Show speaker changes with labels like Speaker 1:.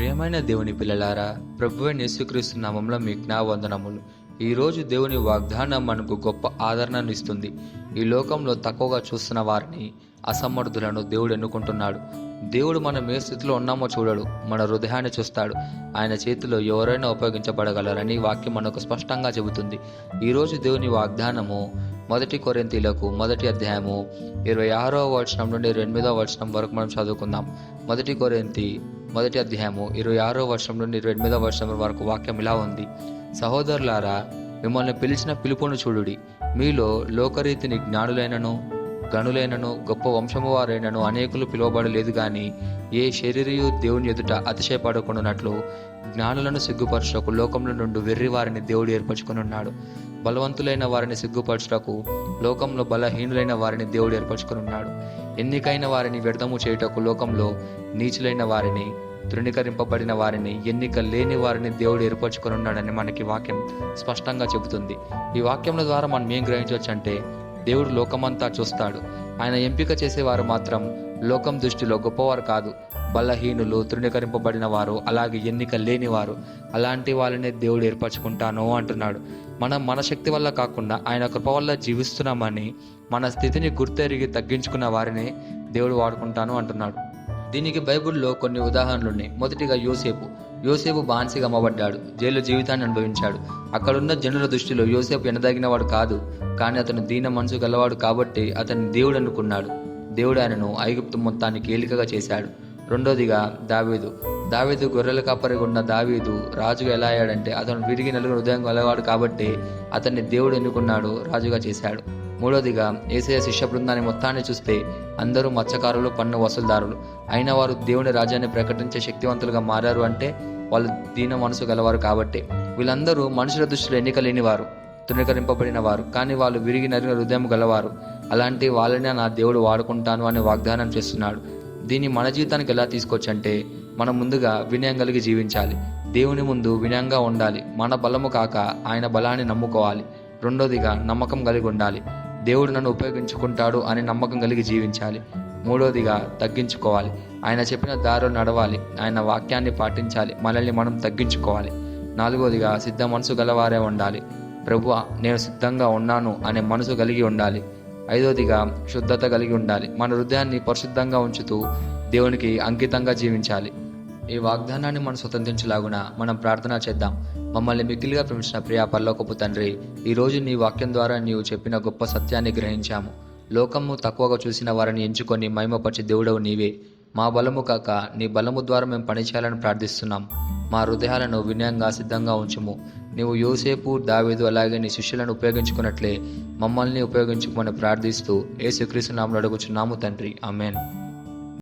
Speaker 1: ప్రియమైన దేవుని పిల్లలారా ప్రభువైన యేసుక్రీస్తు నామంలో మీ వందనములు ఈరోజు దేవుని వాగ్దానం మనకు గొప్ప ఆదరణను ఇస్తుంది. ఈ లోకంలో తక్కువగా చూస్తున్న వారిని అసమర్థులను దేవుడు ఎన్నుకుంటున్నాడు. దేవుడు మనం ఏ స్థితిలో ఉన్నామో చూడడు మన హృదయాన్ని చూస్తాడు. ఆయన చేతిలో ఎవరైనా ఉపయోగించబడగలరని వాక్యం మనకు స్పష్టంగా చెబుతుంది. ఈరోజు దేవుని వాగ్దానము మొదటి కొరింతీలకు మొదటి అధ్యాయము ఇరవై ఆరో వచనం నుండి ఎనిమిదో వచనం వరకు మనం చదువుకుందాం. మొదటి కొరింతి మొదటి అధ్యాయము ఇరవై ఆరో వర్షం నుండి ఇరవై ఎనిమిదో వర్షం వరకు వాక్యం ఇలా ఉంది. సహోదరులారా మిమ్మల్ని పిలిచిన పిలుపును చూడుడి. మీలో లోకరీతిని జ్ఞానులైనను గనులైనను గొప్ప వంశము వారైనను అనేకులు పిలువబడలేదు గాని ఏ శరీరయు దేవుని ఎదుట అతిశయపడకుండానట్లు జ్ఞానులను సిగ్గుపరచుటకు లోకంలో నుండి వెర్రి వారిని దేవుడు ఏర్పరచుకుని ఉన్నాడు బలవంతులైన వారిని సిగ్గుపరచుటకు లోకంలో బలహీనులైన వారిని దేవుడు ఏర్పరచుకుని ఉన్నాడు ఎన్నికైన వారిని వ్యర్థము చేయుటకు లోకంలో నీచులైన వారిని తృణీకరింపబడిన వారిని ఎన్నిక లేని వారిని దేవుడు ఏర్పరచుకొని ఉన్నాడని మనకి వాక్యం స్పష్టంగా చెబుతుంది. ఈ వాక్యముల ద్వారా మనం ఏం గ్రహించవచ్చు అంటే దేవుడు లోకమంతా చూస్తాడు. ఆయన ఎంపిక చేసేవారు మాత్రం లోకం దృష్టిలో గొప్పవారు కాదు. బలహీనులు తృణీకరింపబడిన వారు అలాగే ఎన్నిక లేని వారు అలాంటి వాళ్ళనే దేవుడు ఏర్పరచుకుంటాను అంటున్నాడు. మనం మన శక్తి వల్ల కాకుండా ఆయన కృప వల్ల జీవిస్తున్నామని మన స్థితిని గుర్తెరిగి తగ్గించుకున్న వారిని దేవుడు వాడుకుంటాను అంటున్నాడు. దీనికి బైబిల్లో కొన్ని ఉదాహరణలు ఉన్నాయి మొదటిగా యోసేపు. యోసేపు బాన్సిగా అమ్మబడ్డాడు జైలు జీవితాన్ని అనుభవించాడు. అక్కడున్న జనుల దృష్టిలో యోసేపు ఎనదగినవాడు కాదు. కానీ అతను దీన మనసు గలవాడు కాబట్టి అతన్ని దేవుడు అనుకున్నాడు. దేవుడు ఆయనను ఐగుప్తు మొత్తానికి ఏలికగా చేశాడు. రెండోదిగా దావేదు. దావీదు గొర్రెల కాపరిగా ఉన్న దావీదు రాజుగా ఎలా అయ్యాడంటే అతను విరిగి నలుగురు హృదయం గలవాడు కాబట్టి అతన్ని దేవుడు ఎన్నుకున్నాడు రాజుగా చేశాడు. మూడోదిగా ఏసయ శిష్య బృందాన్ని మొత్తాన్ని చూస్తే అందరూ మత్స్యకారులు పన్ను వసూలుదారులు. అయిన వారు దేవుని రాజ్యాన్ని ప్రకటించే శక్తివంతులుగా మారారు అంటే వాళ్ళు దీన మనసు గలవారు కాబట్టి. వీళ్ళందరూ మనుషుల దృష్టిలో ఎన్నిక లేని వారు తృణీకరింపబడిన వారు. కానీ వాళ్ళు విరిగి నరిగిన హృదయం గలవారు. అలాంటి వాళ్ళనే నా దేవుడు వాడుకుంటాను అని వాగ్దానం చేస్తున్నాడు. దీన్ని మన జీవితానికి ఎలా తీసుకొచ్చంటే మనం ముందుగా వినయం కలిగి జీవించాలి. దేవుని ముందు వినయంగా ఉండాలి. మన బలము కాక ఆయన బలాన్ని నమ్ముకోవాలి. రెండోదిగా నమ్మకం కలిగి ఉండాలి. దేవుడు నన్ను ఉపయోగించుకుంటాడు అని నమ్మకం కలిగి జీవించాలి. మూడోదిగా తగ్గించుకోవాలి. ఆయన చెప్పిన దారిలో నడవాలి. ఆయన వాక్యాన్ని పాటించాలి. మనల్ని మనం తగ్గించుకోవాలి. నాలుగోదిగా సిద్ధ మనసు గలవారే ఉండాలి. ప్రభు నేను సిద్ధంగా ఉన్నాను అనే మనసు కలిగి ఉండాలి. ఐదోదిగా శుద్ధత కలిగి ఉండాలి. మన హృదయాన్ని పరిశుద్ధంగా ఉంచుతూ దేవునికి అంకితంగా జీవించాలి. ఈ వాగ్దానాన్ని మనం స్వతంత్రించలాగున మనం ప్రార్థన చేద్దాం. మమ్మల్ని మిక్కిలిగా ప్రేమించిన ప్రియా పర్లోకపు తండ్రి ఈరోజు నీ వాక్యం ద్వారా నీవు చెప్పిన గొప్ప సత్యాన్ని గ్రహించాము. లోకము తక్కువగా చూసిన వారిని ఎంచుకొని మహిమపరిచి దేవుడవు నీవే. మా బలము కాక నీ బలము ద్వారా మేము పనిచేయాలని ప్రార్థిస్తున్నాం. మా హృదయాలను వినయంగా సిద్ధంగా ఉంచుము. నీవు యోసేపు దావేదు అలాగే నీ శిష్యులను ఉపయోగించుకున్నట్లే మమ్మల్ని ఉపయోగించుకోమని ప్రార్థిస్తూ ఏ శ్రీకృష్ణ నామలు అడుగుచున్నాము తండ్రి. ఆమెన్.